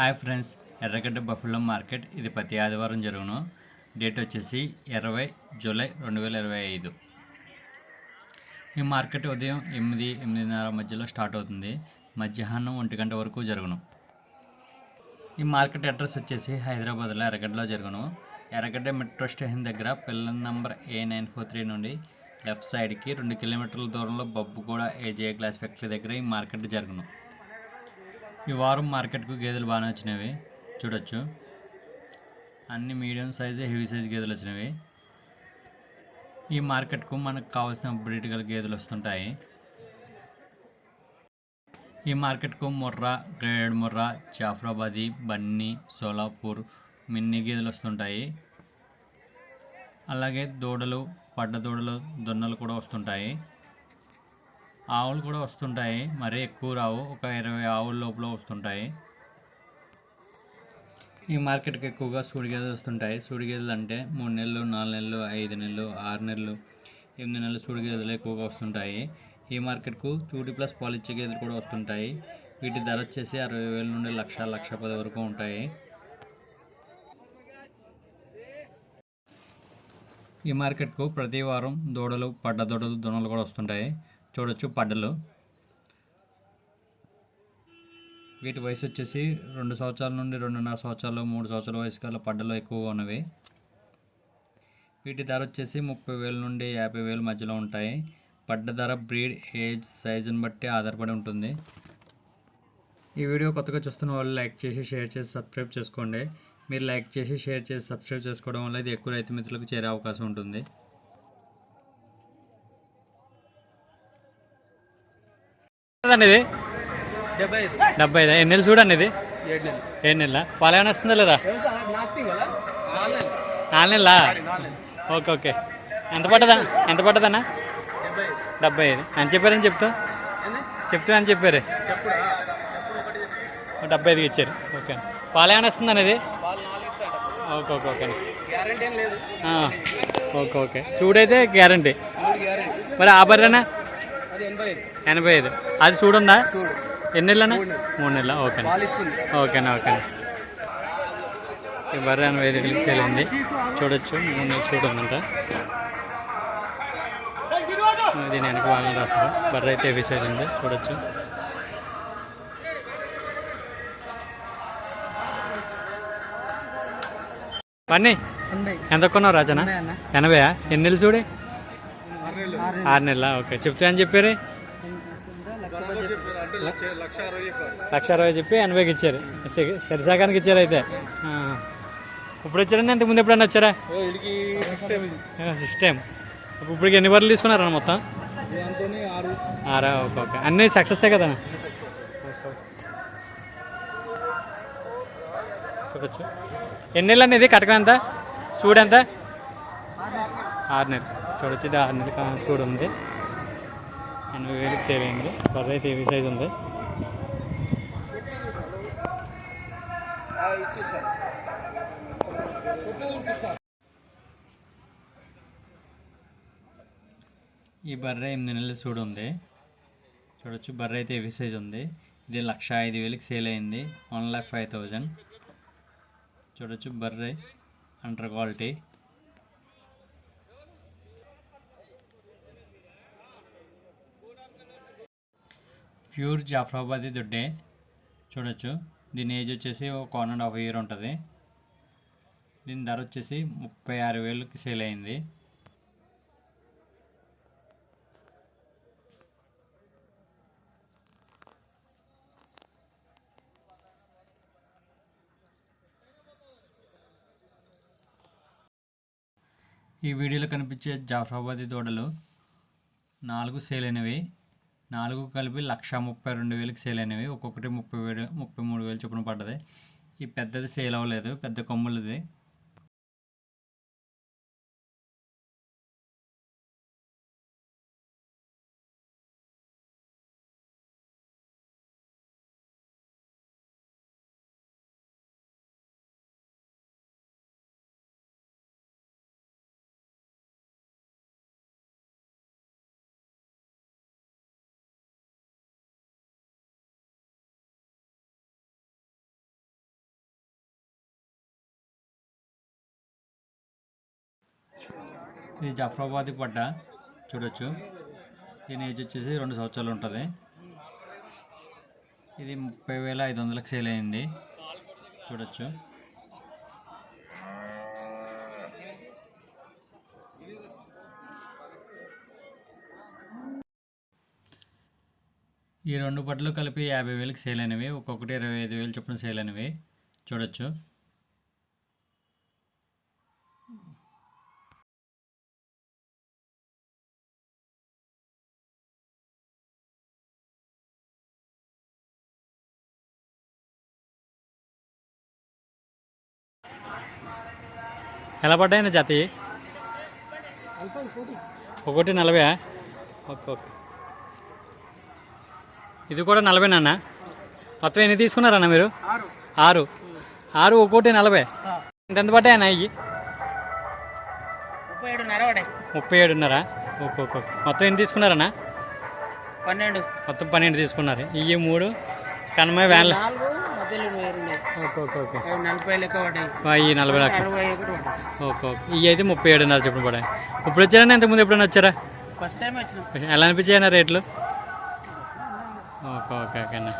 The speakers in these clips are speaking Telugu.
Hi friends Erragadda buffalo market. ఇది ప్రతి ఆదివారం జరుగును. డేట్ వచ్చేసి ఇరవై జూలై రెండు వేల ఇరవై ఐదు. ఈ మార్కెట్ ఉదయం ఎనిమిది ఎనిమిదిన్నర మధ్యలో స్టార్ట్ అవుతుంది. మధ్యాహ్నం ఒంటి గంట వరకు జరుగును. ఈ మార్కెట్ అడ్రస్ వచ్చేసి హైదరాబాద్లో ఎర్రగడ్డలో జరుగును. ఎర్రగడ్డ మెట్రో స్టేషన్ దగ్గర pillar number A nine four three నుండి లెఫ్ట్ సైడ్కి రెండు కిలోమీటర్ల దూరంలో బొబ్బుగూడ ఏజే గ్లాస్ ఫ్యాక్టరీ దగ్గర ఈ మార్కెట్ జరుగును. ఈ వారం మార్కెట్కు గేదెలు బాగానే వచ్చినవి చూడొచ్చు. అన్ని మీడియం సైజు హెవీ సైజు గేదెలు వచ్చినవి. ఈ మార్కెట్కు మనకు కావాల్సిన బ్రీడ్ గల గేదెలు వస్తుంటాయి. ఈ మార్కెట్కు ముర్రా గ్రేడ్ ముర్రా జాఫ్రాబాదీ బన్నీ సోలాపూర్ మిన్ని గేదెలు వస్తుంటాయి. అలాగే దూడలు పడ్డ దూడలు దొన్నలు కూడా వస్తుంటాయి. ఆవులు కూడా వస్తుంటాయి. మరీ ఎక్కువ రావు. ఒక ఇరవై ఆవుల లోపల వస్తుంటాయి. ఈ మార్కెట్కి ఎక్కువగా సూడిగేదలు వస్తుంటాయి. సూడిగేదలు అంటే మూడు నెలలు నాలుగు నెలలు ఐదు నెలలు ఆరు నెలలు ఎనిమిది నెలలు సూడిగేదలు ఎక్కువగా వస్తుంటాయి. ఈ మార్కెట్కు చూడి ప్లస్ పాలిచ్చే గేదెలు కూడా వస్తుంటాయి. వీటి ధర వచ్చేసి అరవై వేల నుండి లక్ష లక్ష పది వరకు ఉంటాయి. ఈ మార్కెట్కు ప్రతి వారం దూడలు పడ్డ దూడలు దొనలు కూడా వస్తుంటాయి. చూడొచ్చు పడ్డలు. వీటి వయసు వచ్చేసి రెండు సంవత్సరాల నుండి రెండున్నర సంవత్సరాలు మూడు సంవత్సరాల వయసు గల పడ్డలు ఎక్కువగా ఉన్నవి. వీటి ధర వచ్చేసి ముప్పై వేల నుండి యాభై వేల మధ్యలో ఉంటాయి. పడ్డ ధర బ్రీడ్ ఏజ్ సైజుని బట్టి ఆధారపడి ఉంటుంది. ఈ వీడియో కొత్తగా చూస్తున్న వాళ్ళు లైక్ చేసి షేర్ చేసి సబ్స్క్రైబ్ చేసుకోండి. మీరు లైక్ చేసి షేర్ చేసి సబ్స్క్రైబ్ చేసుకోవడం వల్ల ఇది ఎక్కువ రైతు మిత్రులకు చేరే అవకాశం ఉంటుంది. అండి ఇది డెబ్బై ఐదు? ఎన్ని నెలలు చూడండి ఇది ఏడు నెలలు? పాలు ఏమైనా వస్తుందా లేదా? నాలుగు నెలలు. Okay okay. ఎంత పడ్డదా? ఎంత పడ్డదన్నా? డెబ్బై ఐదు. అని చెప్పారని చెప్తా. చెప్తా అని చెప్పారు. డెబ్బై ఐదుకి ఇచ్చారు. ఓకే. పాలు ఏమైనా వస్తుందండి ఇది ఓకే ఓకే ఓకే. గ్యారంటీ ఏం లేదు. ఆ, ఓకే ఓకే. చూడైతే గ్యారంటీ. మరి ఆ బర్రెనా? ఎనభై ఐదు. అది చూడుందా? చూడు. ఎన్ని మూడు నెలలు. ఓకే ఓకేనా. ఓకేనా ఈ బర్రె ఎనభై ఐదు వేలకి సేల్ అయింది చూడొచ్చు. మూడు నెలలు చూడందంట. దీని వెనక వాళ్ళని రాస్తారు బర్రె అయితే హెవీ సైజ్ ఉంది. చూడొచ్చు. పన్నీ. ఎంత కొన్నావు రాజనా ఎనభై ఎన్ని నెలలు చూడే? ఆరు నెలల. ఓకే. చెప్తే అని చెప్పారు? లక్ష అరవై చెప్పి ఎనభైకి ఇచ్చారు. సరి- సరిసగానికి ఇచ్చారు అయితే. ఆ. ఇప్పుడు వచ్చారండి అంతకు ముందు ఎప్పుడన్నా వచ్చారా? సిక్స్ టైం ఇప్పటికి ఎన్ని బర్రెలు తీసుకున్నారన్న మొత్తం? ఆరా. Okay okay. అన్నీ సక్సెస్ కదా చూడొచ్చు ఎన్ని నెలలు అనేది? కటకం ఎంత? సూడు ఎంత? ఆరు నెలలు. చూడొచ్చు ఇది ఆరు నెలలు కా- ఉంది. ఎనభై వేలకు సేవ్ అయింది బర్రె అయితే ఏవి సైజ్ ఉంది. ఈ బర్రె ఎనిమిది నెలల చూడు ఉంది. చూడొచ్చు బర్రె అయితే ఏవి సైజ్ ఉంది. ఇది లక్ష ఐదు వేలకి సేల్ అయింది. One lakh five thousand. చూడొచ్చు బర్రె అండర్ క్వాలిటీ. ప్యూర్ జాఫ్రాబాదీ దొడ్డే చూడొచ్చు. దీని ఏజ్ వచ్చేసి ఒక వన్ అండ్ హాఫ్ ఇయర్ ఉంటుంది. దీని ధర వచ్చేసి ముప్పై ఆరు వేలకి సేల్ అయింది. ఈ వీడియోలో కనిపించే జాఫ్రాబాదీ దూడలు నాలుగు సేల్ అయినవి. నాలుగు కలిపి లక్ష ముప్పై రెండు వేలకు సేల్ అయినవి. ఒక్కొక్కటి ముప్పై వేలు ముప్పై మూడు వేలు చొప్పున పడ్డది. ఈ పెద్దది సేల్ అవ్వలేదు. పెద్ద కొమ్ములది. ఇది జఫరాబాద్ పడ్డ. చూడొచ్చు. దీని ఏజ్ వచ్చేసి రెండు సంవత్సరాలు ఉంటుంది. ఇది ముప్పై వేల ఐదు వందలకు సేల్ అయింది. చూడొచ్చు. ఈ రెండు బట్టలు కలిపి యాభై వేలకు సేల్ అయినవి. ఒక్కొక్కటి ఇరవై ఐదు వేలు చొప్పున సేల్ అయినవి. చూడొచ్చు. ఎలా పడ్డాయన్న జాతి? ఒకటి నలభై ఓకే ఓకే. ఇది కూడా నలభై నాన్న. మొత్తం ఎన్ని తీసుకున్నారన్న మీరు? ఆరు. ఆరు. ఒక్కోటి నలభై. ఎంత పడ్డాయన్న ఇవి ముప్పై ఏడున్నర ఓకే ఓకే మొత్తం ఎన్ని తీసుకున్నారన్న పన్నెండు. మొత్తం పన్నెండు తీసుకున్నారు. ఇవి మూడు. కన్మయ వ్యాన్లు ఈ నలభై లక్షలు ఓకే ఓకే. ఇవి అయితే ముప్పై ఏడున్నర చెప్పిన పడాయి ఇప్పుడు వచ్చారన్నా ఇంతకుముందు ఎప్పుడైనా వచ్చారా? ఫస్ట్ టైం వచ్చినాం. ఎలా అనిపించాయన్న రేట్లు? ఓకే ఓకే ఓకే అన్న.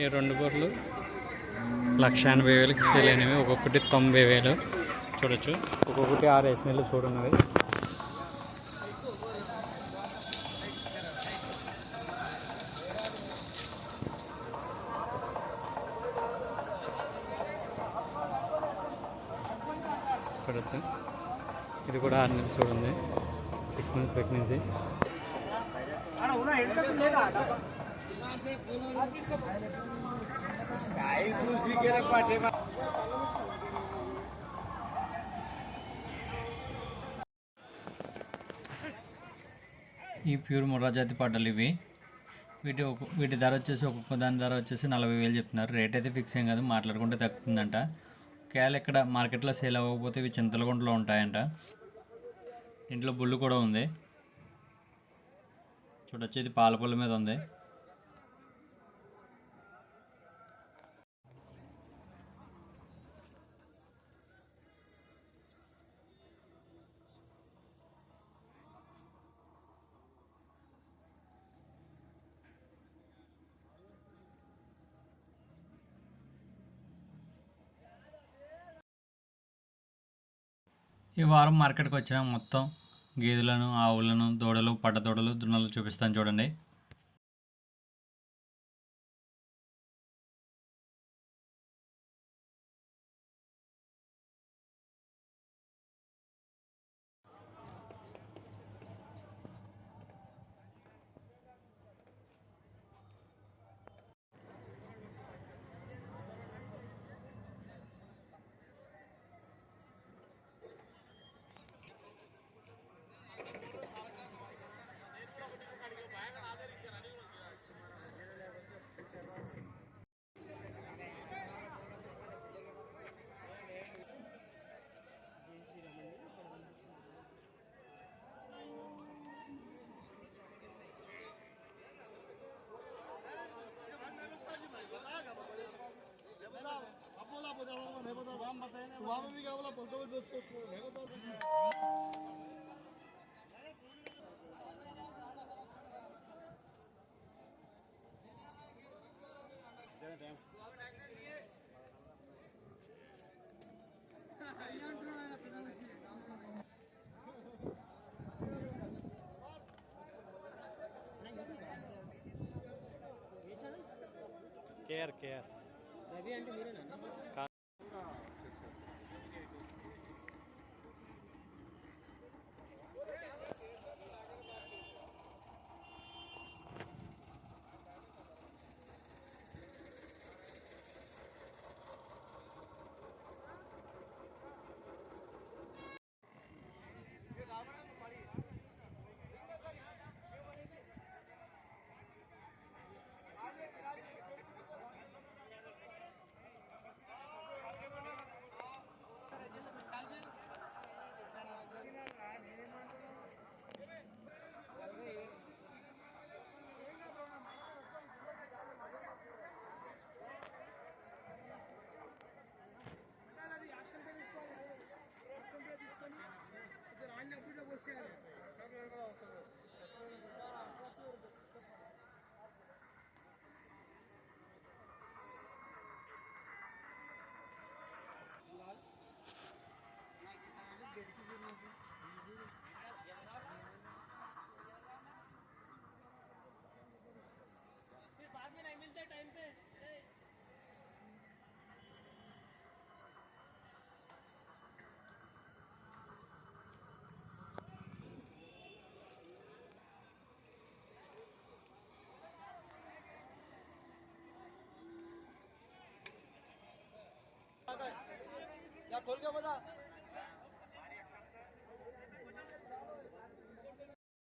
ఈ రెండు బొర్లు లక్ష ఎనభై వేలకి సేల్ అయినవి. ఒక్కొక్కటి తొంభై వేలు. చూడొచ్చు. ఒక్కొక్కటి ఆరు వేసిన నెలలు చూడున్నవి చూడొచ్చు. ఇది కూడా ఆరు నెలలు చూడండి. సిక్స్ మంత్స్ ప్రెగ్నెన్సీ ఈ ప్యూర్ ముర్రా జాతి పడ్డలు ఇవి. వీటి ఒక వీటి ధర వచ్చేసి ఒక్కొక్క దాని ధర వచ్చేసి నలభై వేలు చెప్తున్నారు. రేట్ అయితే ఫిక్స్ ఏం కాదు మాట్లాడుకుంటే తగ్గుతుందంట. ఒకవేళ ఇక్కడ మార్కెట్లో సేల్ అవ్వకపోతే ఇవి చింతలగుంటలో ఉంటాయంట. ఇంట్లో బుల్లు కూడా ఉంది. చూడొచ్చు ఇది పాల మీద ఉంది. ఈ వారం మార్కెట్కి వచ్చిన మొత్తం గేదెలను ఆవులను దూడలు పడ్డ దూడలు దున్నలు చూపిస్తాను చూడండి. सुबह में भी क्या बोला बोलते हुए दोस्तों उसको नहीं बता కేర్ కేర్ రవి అంటే మీరేనా Thank you. ખોલ કે બધા.